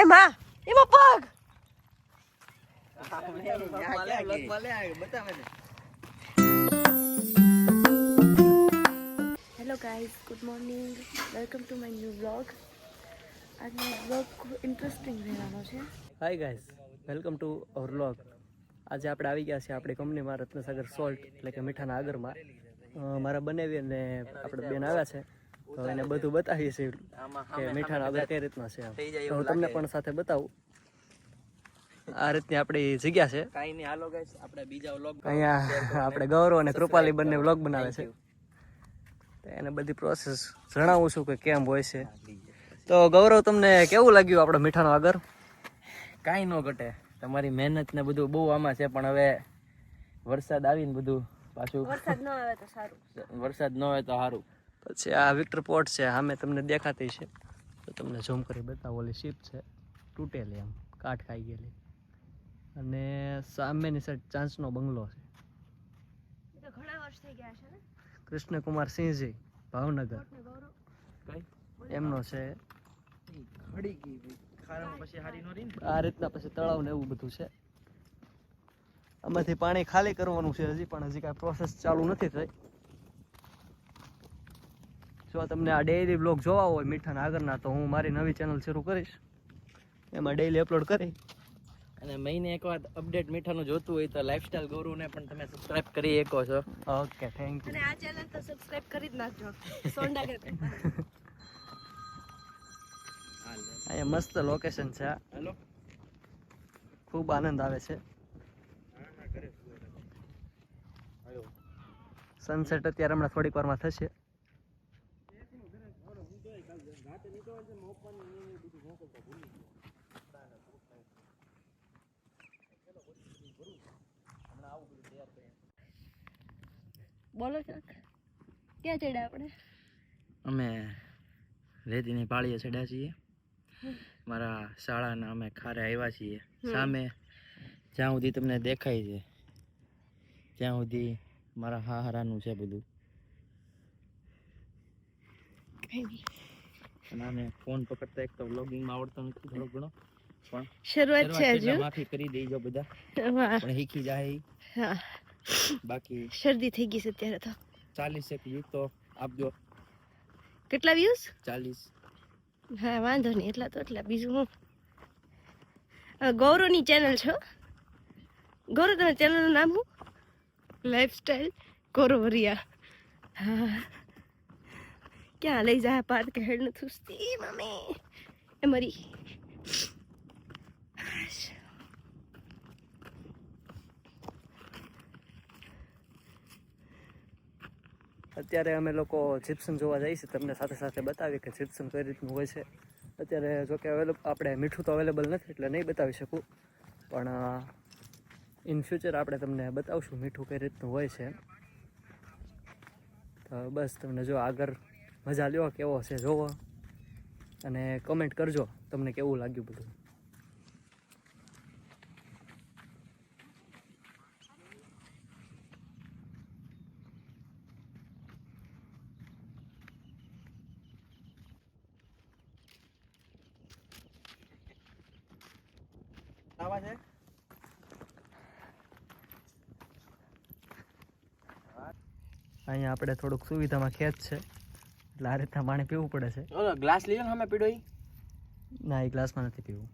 એ માં એમાં પગ. Hello guys good morning welcome to my new vlog આજનો બ્લોગ ખૂબ ઇન્ટરેસ્ટિંગ રહેવાનો છે. Hi guys welcome to our blog આજે આપણે આવી ગયા છીએ આપણી કંપનીમાં રત્નસાગર સોલ્ટ એટલે કે મીઠાના આગરમાં. મારા બનેવી અને આપણે બેન આવ્યા છે. તો એને બધું બતાવીએ છીએ. કે મીઠાણ આગળ કઈ રીતના છે તો હું તમને પણ સાથે બતાવું. આ રીતની આપણી જગ્યા છે. કાઈ નહીં હાલો ગાઈસ આપણે બીજા વ્લોગ અહીંયા આપણે ગૌરવ અને કૃપાલી બંને વ્લોગ બનાવે છે. તો એને બધી પ્રોસેસ જણાવું છું કે કેમ હોય છે. તો ગૌરવ તમને કેવું લાગ્યું આપણો મીઠાનો આગળ કાઈ ન ઘટે. તમારી મહેનત ને બધું બહુ આમાં છે પણ હવે વરસાદ આવીને બધું પાછું વરસાદ ન આવે તો સારું. વરસાદ ન હોય તો સારું. પછી આ વિક્ટર પોર્ટ છે સામે તમને દેખાતી છે. તો તમને ઝૂમ કરી બતાવો ઓલી શીપ છે તૂટેલી એમ કાટ ખાઈ ગયેલી. અને સામેની સાઈડ ચાંચનો બંગલો છે. ઘણા વર્ષ થઈ ગયા છે કૃષ્ણકુમાર સિંહજી ભાવનગર. એમનો છે. આ રીતના પછી તળાવ ને એવું બધું છે. આમાંથી પાણી ખાલી કરવાનું છે હજી પણ હજી કાંઈ પ્રોસેસ ચાલુ નથી થઈ. જો તમને આ ડેઈલી બ્લોગ જોવા હોય મીઠાના આગળના તો હું મારી નવી ચેનલ શરૂ કરીશ. એમાં ડેઈલી અપલોડ કરી. અને મહિને એક વાર અપડેટ મીઠાનું જોતું હોય તો લાઈફસ્ટાઈલ ગૌરવને પણ તમે સબસ્ક્રાઇબ કરી શકો છો. ઓકે થેન્ક યુ અને આ ચેનલ તો સબસ્ક્રાઇબ કરી જ નાખજો. સોંડા કે અહીંયા મસ્ત લોકેશન છે હેલો ખૂબ આનંદ આવે છે. સનસેટ અત્યારે હમણાં થોડીક વારમાં થશે. બોલો ચાક ક્યાં ચડ્યા આપણે? અમે રેતીની પાળીએ ચડ્યા છીએ. મારા શાળાના અમે ખારે આવ્યા છીએ. સામે જ્યાં સુધી તમને દેખાય છે ત્યાં સુધી મારા હાહારાનું છે બધું. અને આને ફોન પકડતા એક તો વ્લોગિંગમાં આવડતો નથી થોડો ઘણો પણ શરૂઆત છે હજુ? માફી કરી દેજો બધા. પણ હીખી જાય. હા. બાકી શરદી થઈ ગઈ છે અત્યારે તો. ચાલીસ એક વ્યૂ તો આપજો. કેટલા વ્યૂઝ ચાલીસ. હા વાંધો નહીં એટલા તો એટલા. બીજું હું? ગૌરવની ચેનલ છો? ગૌરવ તમે ચેનલનું નામ શું? લાઈફસ્ટાઈલ ગૌરવરિયા. હા. ક્યાં લઈ જાય પાત હેડ નથી થુસતી મમ્મી. એ મરી. અત્યારે અમે લોકો જીપ્સમ જોવા જઈએ છીએ. તમને સાથે સાથે બતાવીએ કે જીપ્સમ કઈ રીતનું હોય છે. અત્યારે જોકે અવેલેબલ આપણે મીઠું તો અવેલેબલ નથી, એટલે નહીં બતાવી શકું. પણ ઇન ફ્યુચર આપણે તમને બતાવશું મીઠું કઈ રીતનું હોય છે. તો બસ તમને જો આગળ મજા લ્યો કેવો છે જોવો. અને કમેન્ટ કરજો તમને કેવું લાગ્યું બધું. આવા છે? અહીંયા આપણે થોડુંક સુવિધામાં ખેત છે. એટલે આ રીતના પાણી પીવું પડે છે. ઓલો ગ્લાસ લીધો ને અમે પીડો ના એ ગ્લાસમાં નથી પીવું.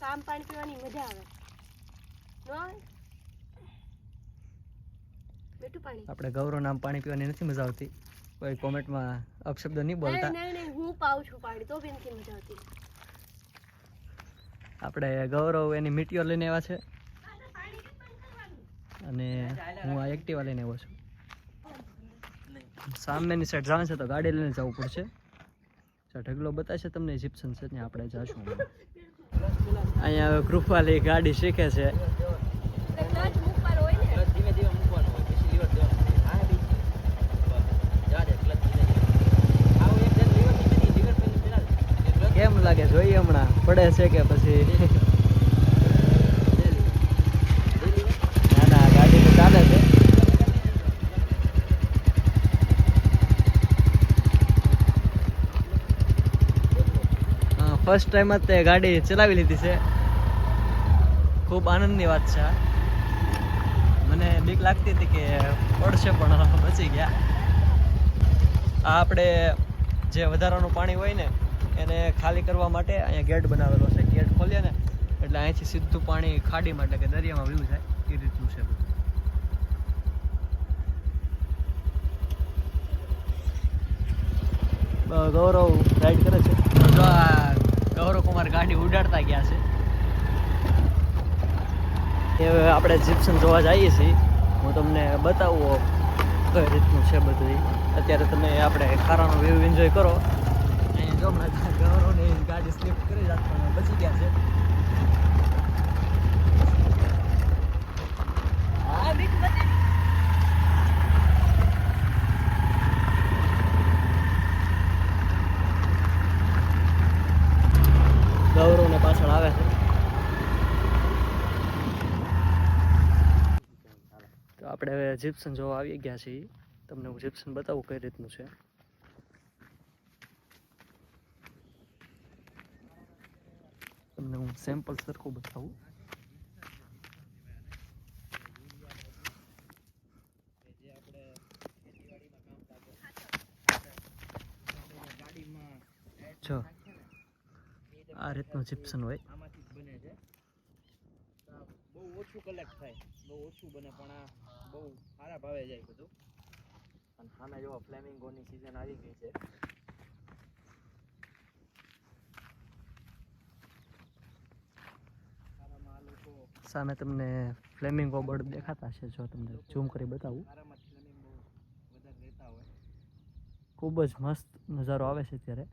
કામ પાણી પીવાની મજા આવે. નો આવે? મીઠું પાણી. આપણે ગૌરવ નામ પાણી પીવાની નથી મજા આવતી. કોઈ કોમેન્ટમાં અપશબ્દ નહીં બોલતા. નહીં નહીં નહીં હું પાઉં છું પાણી તો બી નથી મજા આવતી. આપણે ગૌરવ એની મીટીઓ લઈને આવ્યા છે. અને હું આ એક્ટિવા લઈને આવ્યો છું. સામેની સાઈડ જવાનું છે તો ગાડી લઈને જવું પડશે. ઢગલો બતાવશે તમને ઇજિપ્શન છે ત્યાં આપણે જશું. અહીંયા હવે કૃપાલી ગાડી શીખે છે. જણ કેમ લાગે? જોઈએ હમણાં. પડે છે કે પછી ના ના ગાડી તો ચાલે છે ફર્સ્ટ ટાઈમ જ તે ગાડી ચલાવી લીધી છે. ખૂબ આનંદની વાત છે. મને બીક લાગતી હતી કે પડશે પણ બચી ગયા. આ આપણે જે વધારાનું પાણી હોય ને, એને ખાલી કરવા માટે અહીંયા ગેટ બનાવેલો છે. ગેટ ખોલીએ ને, એટલે અહીંથી સીધું પાણી ખાડીમાં એટલે કે દરિયામાં વ્યૂ જાય. એ રીતનું છે ગૌરવ રાઈડ કરે છે. ગૌરવ કુમાર ગાડી ઉડાડતા ગયા છે. એ હવે આપણે જીપ્સન જોવા જઈએ છીએ. હું તમને બતાવું કઈ રીતનું છે બધું અત્યારે તમે આપણે ખારાનો વ્યૂ એન્જોય કરો. અહીંયા જો હમણાં ગૌરવની ગાડી સ્લીપ કરી રાખવાનું બચી ગયા છે. ગૌરવને પાછળ આવે છે. તો આપણે હવે જીપ્સન જોવા આવી ગયા છીએ. તમને હું જીપ્સન બતાવું કઈ રીતનું છે. તમને હું સેમ્પલ સરખું બતાવું. જો. આ રીતનું જીપ્સન હોય. આમાંથી જ બને છે. બહુ ઓછું કલેક્ટ થાય. બહુ ઓછું બને પણ આ બહુ સારા ભાવે જાય બધું. અને સામે જો ફ્લેમિંગોની સિઝન આવી ગઈ છે. સામે તમને ફ્લેમિંગો બર્ડ દેખાતા છે જો તમને ઝૂમ કરી બતાવું. ખૂબ જ મસ્ત નજારો આવે છે ત્યારે